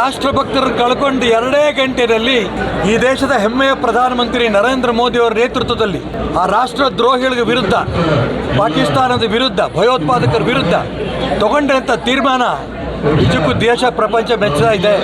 ರಾಷ್ಟ್ರಭಕ್ತರನ್ನು ಕಳ್ಕೊಂಡು ಎರಡೇ ಗಂಟೆಯಲ್ಲಿ ಈ ದೇಶದ ಹೆಮ್ಮೆಯ ಪ್ರಧಾನಮಂತ್ರಿ ನರೇಂದ್ರ ಮೋದಿ ಅವರ ನೇತೃತ್ವದಲ್ಲಿ ಆ ರಾಷ್ಟ್ರ ದ್ರೋಹಿಗಳ ವಿರುದ್ಧ, ಪಾಕಿಸ್ತಾನದ ವಿರುದ್ಧ, ಭಯೋತ್ಪಾದಕರ ವಿರುದ್ಧ ತಗೊಂಡಂಥ ತೀರ್ಮಾನ ನಿಜಕ್ಕೂ ದೇಶ ಪ್ರಪಂಚ ಮೆಚ್ಚುತ್ತಾ ಇದೆ.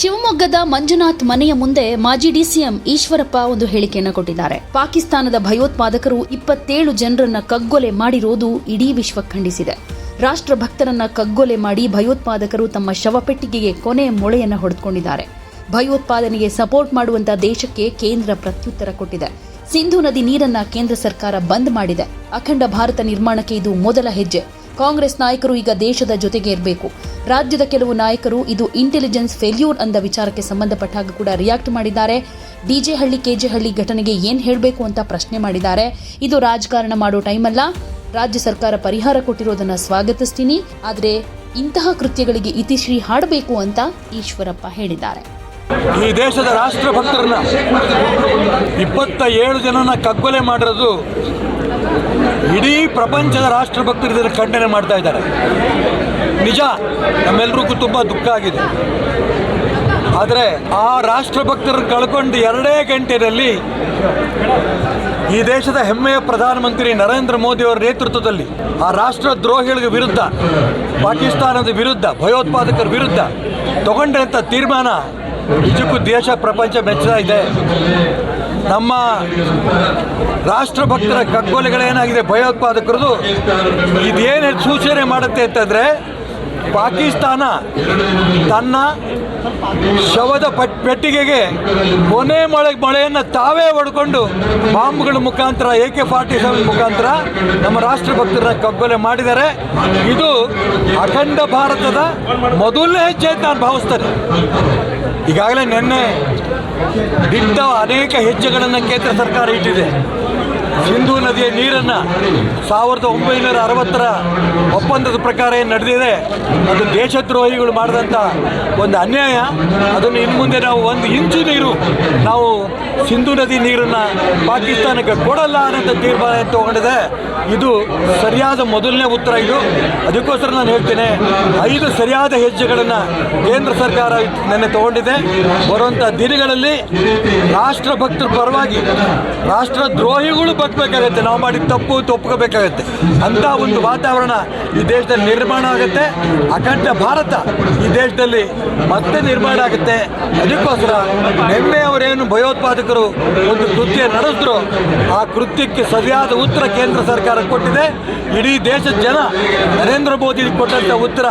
ಶಿವಮೊಗ್ಗದ ಮಂಜುನಾಥ್ ಮನೆಯ ಮುಂದೆ ಮಾಜಿ ಡಿಸಿಎಂ ಈಶ್ವರಪ್ಪ ಒಂದು ಹೇಳಿಕೆಯನ್ನು ಕೊಟ್ಟಿದ್ದಾರೆ. ಪಾಕಿಸ್ತಾನದ ಭಯೋತ್ಪಾದಕರು ಇಪ್ಪತ್ತೇಳು ಜನರನ್ನ ಕಗ್ಗೊಲೆ ಮಾಡಿರೋದು ಇಡೀ ವಿಶ್ವ ಖಂಡಿಸಿದೆ. ರಾಷ್ಟ್ರ ಭಕ್ತರನ್ನ ಕಗ್ಗೊಲೆ ಮಾಡಿ ಭಯೋತ್ಪಾದಕರು ತಮ್ಮ ಶವಪೆಟ್ಟಿಗೆಗೆ ಕೊನೆ ಮೊಳೆಯನ್ನ ಹೊಡೆದುಕೊಂಡಿದ್ದಾರೆ. ಭಯೋತ್ಪಾದನೆಗೆ ಸಪೋರ್ಟ್ ಮಾಡುವಂತ ದೇಶಕ್ಕೆ ಕೇಂದ್ರ ಪ್ರತ್ಯುತ್ತರ ಕೊಟ್ಟಿದೆ. ಸಿಂಧು ನದಿ ನೀರನ್ನ ಕೇಂದ್ರ ಸರ್ಕಾರ ಬಂದ್ ಮಾಡಿದೆ. ಅಖಂಡ ಭಾರತ ನಿರ್ಮಾಣಕ್ಕೆ ಇದು ಮೊದಲ ಹೆಜ್ಜೆ. ಕಾಂಗ್ರೆಸ್ ನಾಯಕರು ಈಗ ದೇಶದ ಜೊತೆಗೆ ಇರಬೇಕು. ರಾಜ್ಯದ ಕೆಲವು ನಾಯಕರು ಇದು ಇಂಟೆಲಿಜೆನ್ಸ್ ಫೇಲ್ಯೂರ್ ಅಂದ ವಿಚಾರಕ್ಕೆ ಸಂಬಂಧಪಟ್ಟ ಹಾಗೆ ಕೂಡ ರಿಯಾಕ್ಟ್ ಮಾಡಿದ್ದಾರೆ. ಡಿಜೆ ಹಳ್ಳಿ, ಕೆಜೆ ಹಳ್ಳಿ ಘಟನೆಗೆ ಏನ್ ಹೇಳಬೇಕು ಅಂತ ಪ್ರಶ್ನೆ ಮಾಡಿದ್ದಾರೆ. ಇದು ರಾಜಕಾರಣ ಮಾಡೋ ಟೈಮ್ ಅಲ್ಲ. ರಾಜ್ಯ ಸರ್ಕಾರ ಪರಿಹಾರ ಕೊಟ್ಟಿರೋದನ್ನ ಸ್ವಾಗತಿಸ್ತೀನಿ. ಆದರೆ ಇಂತಹ ಕೃತ್ಯಗಳಿಗೆ ಇತಿಶ್ರೀ ಹಾಡಬೇಕು ಅಂತ ಈಶ್ವರಪ್ಪ ಹೇಳಿದ್ದಾರೆ. ಈ ದೇಶದ ರಾಷ್ಟ್ರಭಕ್ತರನ್ನ ಇಪ್ಪತ್ತ ಏಳು ಜನನ ಕಗ್ಗೊಲೆ ಮಾಡಿರೋದು ಇಡೀ ಪ್ರಪಂಚದ ರಾಷ್ಟ್ರಭಕ್ತರು ಇದನ್ನು ಖಂಡನೆ ಮಾಡ್ತಾ ಇದ್ದಾರೆ. ನಿಜ, ನಮ್ಮೆಲ್ರಿಗೂ ತುಂಬ ದುಃಖ ಆಗಿದೆ. ಆದರೆ ಆ ರಾಷ್ಟ್ರಭಕ್ತರು ಕಳ್ಕೊಂಡು ಎರಡೇ ಗಂಟೆಯಲ್ಲಿ ಈ ದೇಶದ ಹೆಮ್ಮೆಯ ಪ್ರಧಾನಮಂತ್ರಿ ನರೇಂದ್ರ ಮೋದಿ ಅವರ ನೇತೃತ್ವದಲ್ಲಿ ಆ ರಾಷ್ಟ್ರ ದ್ರೋಹಿಗಳ ವಿರುದ್ಧ, ಪಾಕಿಸ್ತಾನದ ವಿರುದ್ಧ, ಭಯೋತ್ಪಾದಕರ ವಿರುದ್ಧ ತಗೊಂಡಂಥ ತೀರ್ಮಾನ ನಿಜಕ್ಕೂ ದೇಶ ಪ್ರಪಂಚ ಮೆಚ್ಚುತ್ತಾ ಇದೆ. ನಮ್ಮ ರಾಷ್ಟ್ರಭಕ್ತರ ಕಗ್ಗೊಲೆಗಳೇನಾಗಿದೆ ಭಯೋತ್ಪಾದಕರದು, ಇದೇನು ಸೂಚನೆ ಮಾಡುತ್ತೆ ಅಂತಂದರೆ ಪಾಕಿಸ್ತಾನ ತನ್ನ ಶವದ ಪಟ್ ಪೆಟ್ಟಿಗೆಗೆ ಕೊನೆ ಮಳೆ ಮಳೆಯನ್ನು ತಾವೇ ಹೊಡ್ಕೊಂಡು ಬಾಂಬ್ಗಳ ಮುಖಾಂತರ, ಎ ಕೆ ಫಾರ್ಟಿ ಸೆವೆನ್ ಮುಖಾಂತರ ನಮ್ಮ ರಾಷ್ಟ್ರಭಕ್ತರನ್ನ ಕಗ್ಗೊಲೆ ಮಾಡಿದ್ದಾರೆ. ಇದು ಅಖಂಡ ಭಾರತದ ಮೊದಲನೇ ಹೆಜ್ಜೆ ಅಂತ ನಾನು ಭಾವಿಸ್ತೇನೆ. ಈಗಾಗಲೇ ನಿನ್ನೆ ದಿಟ್ಟ ಅನೇಕ ಹೆಜ್ಜೆಗಳನ್ನು ಕೇಂದ್ರ ಸರ್ಕಾರ ಇಟ್ಟಿದೆ. ಸಿಂಧೂ ನದಿಯ ನೀರನ್ನು ಸಾವಿರದ ಒಂಬೈನೂರ ಅರವತ್ತರ ಒಪ್ಪಂದದ ಪ್ರಕಾರ ಏನು ನಡೆದಿದೆ? ಅದು ದೇಶದ್ರೋಹಿಗಳು ಮಾಡಿದಂಥ ಒಂದು ಅನ್ಯಾಯ. ಅದನ್ನು ಇನ್ನು ಮುಂದೆ ನಾವು ಒಂದು ಇಂಚು ನೀರು ನಾವು ಸಿಂಧೂ ನದಿ ನೀರನ್ನು ಪಾಕಿಸ್ತಾನಕ್ಕೆ ಕೊಡಲ್ಲ ಅನ್ನೋಂಥ ತೀರ್ಮಾನ ತಗೊಂಡಿದೆ? ಇದು ಸರಿಯಾದ ಮೊದಲನೇ ಉತ್ತರ ಇದು. ಅದಕ್ಕೋಸ್ಕರ ನಾನು ಹೇಳ್ತೇನೆ, ಐದು ಸರಿಯಾದ ಹೆಜ್ಜೆಗಳನ್ನು ಕೇಂದ್ರ ಸರ್ಕಾರ ನೆನ್ನೆ ತಗೊಂಡಿದೆ. ಬರುವಂಥ ದಿನಗಳಲ್ಲಿ ರಾಷ್ಟ್ರ ಭಕ್ತರ ಪರವಾಗಿ ರಾಷ್ಟ್ರ ದ್ರೋಹಿಗಳು ಬಗ್ಬೇಕಾಗತ್ತೆ ನಾವು ಮಾಡಿದ ತಪ್ಪು ಒಪ್ಕೋಬೇಕಾಗತ್ತೆ. ಅಂಥ ಒಂದು ವಾತಾವರಣ ಈ ದೇಶದಲ್ಲಿ ನಿರ್ಮಾಣ ಆಗುತ್ತೆ. ಅಖಂಡ ಭಾರತ ಈ ದೇಶದಲ್ಲಿ ಮತ್ತೆ ನಿರ್ಮಾಣ ಆಗುತ್ತೆ. ಅದಕ್ಕೋಸ್ಕರ ನಿನ್ನೆ ಅವರೇನು ಭಯೋತ್ಪಾದಕರು ಒಂದು ಕೃತ್ಯ ನಡೆಸಿದ್ರು, ಆ ಕೃತ್ಯಕ್ಕೆ ಸರಿಯಾದ ಉತ್ತರ ಕೇಂದ್ರ ಸರ್ಕಾರ ಕೊಟ್ಟಿದೆ, ಇಡೀ ದೇಶದ ಜನ ನರೇಂದ್ರ ಮೋದಿ ಕೊಟ್ಟಂತ ಉತ್ತರ.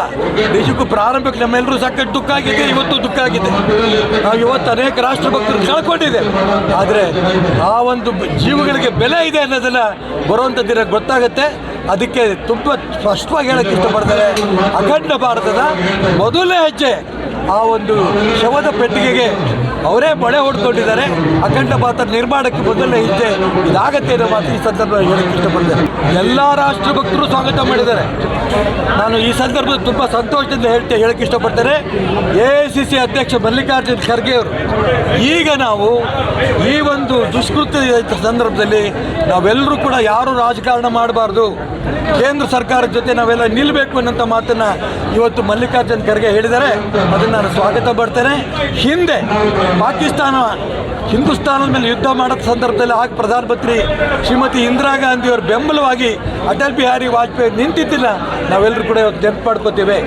ದೇಶಕ್ಕೂ ಪ್ರಾರಂಭಕ್ಕೆ ನಮ್ಮೆಲ್ಲರೂ ಸಾಕಷ್ಟು ದುಃಖ ಆಗಿದೆ, ಇವತ್ತು ದುಃಖ ಆಗಿದೆ. ನಾವು ಇವತ್ತು ಅನೇಕ ರಾಷ್ಟ್ರ ಭಕ್ತರು ಕಳ್ಕೊಂಡಿದೆ ಆದರೆ ಆ ಒಂದು ಜೀವಗಳಿಗೆ ಬೆಲೆ ಇದೆ ಅನ್ನೋದನ್ನ ಬರುವಂಥ ದಿನ ಗೊತ್ತಾಗುತ್ತೆ. ಅದಕ್ಕೆ ತುಂಬ ಸ್ಪಷ್ಟವಾಗಿ ಹೇಳಕ್ಕೆ ಇಷ್ಟಪಡ್ತಾರೆ ಅಖಂಡ ಭಾರತದ ಮೊದಲನೇ ಹೆಜ್ಜೆ ಆ ಒಂದು ಶವದ ಪೆಟ್ಟಿಗೆಗೆ ಅವರೇ ಬಳೆ ಹೊಡ್ಕೊಂಡಿದ್ದಾರೆ. ಅಖಂಡ ಭಾರತ ನಿರ್ಮಾಣಕ್ಕೆ ಮೊದಲನೇ ಹೆಜ್ಜೆ ಇದಾಗತ್ತೆ ಅನ್ನೋ ಮಾತು ಈ ಸಂದರ್ಭದಲ್ಲಿ ಹೇಳಕ್ಕೆ ಇಷ್ಟಪಡ್ತೇನೆ. ಎಲ್ಲ ರಾಷ್ಟ್ರಭಕ್ತರು ಸ್ವಾಗತ ಮಾಡಿದ್ದಾರೆ. ನಾನು ಈ ಸಂದರ್ಭದಲ್ಲಿ ತುಂಬ ಸಂತೋಷದಿಂದ ಹೇಳ್ತೇ ಹೇಳಕ್ಕೆ ಇಷ್ಟಪಡ್ತೇನೆ. ಎ ಸಿ ಸಿ ಅಧ್ಯಕ್ಷ ಮಲ್ಲಿಕಾರ್ಜುನ್ ಖರ್ಗೆ ಅವರು, ಈಗ ನಾವು ಈ ಒಂದು ದುಷ್ಕೃತ್ಯ ಸಂದರ್ಭದಲ್ಲಿ ನಾವೆಲ್ಲರೂ ಕೂಡ ಯಾರು ರಾಜಕಾರಣ ಮಾಡಬಾರ್ದು. ಕೇಂದ್ರ ಸರ್ಕಾರದ ಜೊತೆ ನಾವೆಲ್ಲ ನಿಲ್ಲಬೇಕು ಅನ್ನೋಂಥ ಮಾತನ್ನು ಇವತ್ತು ಮಲ್ಲಿಕಾರ್ಜುನ್ ಖರ್ಗೆ ಹೇಳಿದ್ದಾರೆ. ಅದನ್ನು ನಾನು ಸ್ವಾಗತ ಪಡ್ತೇನೆ ಹಿಂದೆ ಪಾಕಿಸ್ತಾನ, ಹಿಂದೂಸ್ತಾನದ ಮೇಲೆ ಯುದ್ಧ ಮಾಡೋ ಸಂದರ್ಭದಲ್ಲಿ ಆಗ ಪ್ರಧಾನಮಂತ್ರಿ ಶ್ರೀಮತಿ ಇಂದಿರಾ ಗಾಂಧಿಯವರು ಬೆಂಬಲವಾಗಿ ಅಟಲ್ ಬಿಹಾರಿ ವಾಜಪೇಯಿ ನಿಂತಿದ್ದಿಲ್ಲ. ನಾವೆಲ್ಲರೂ ಕೂಡ ಇವತ್ತು ನೆನಪು ಮಾಡ್ಕೋತೇವೆ.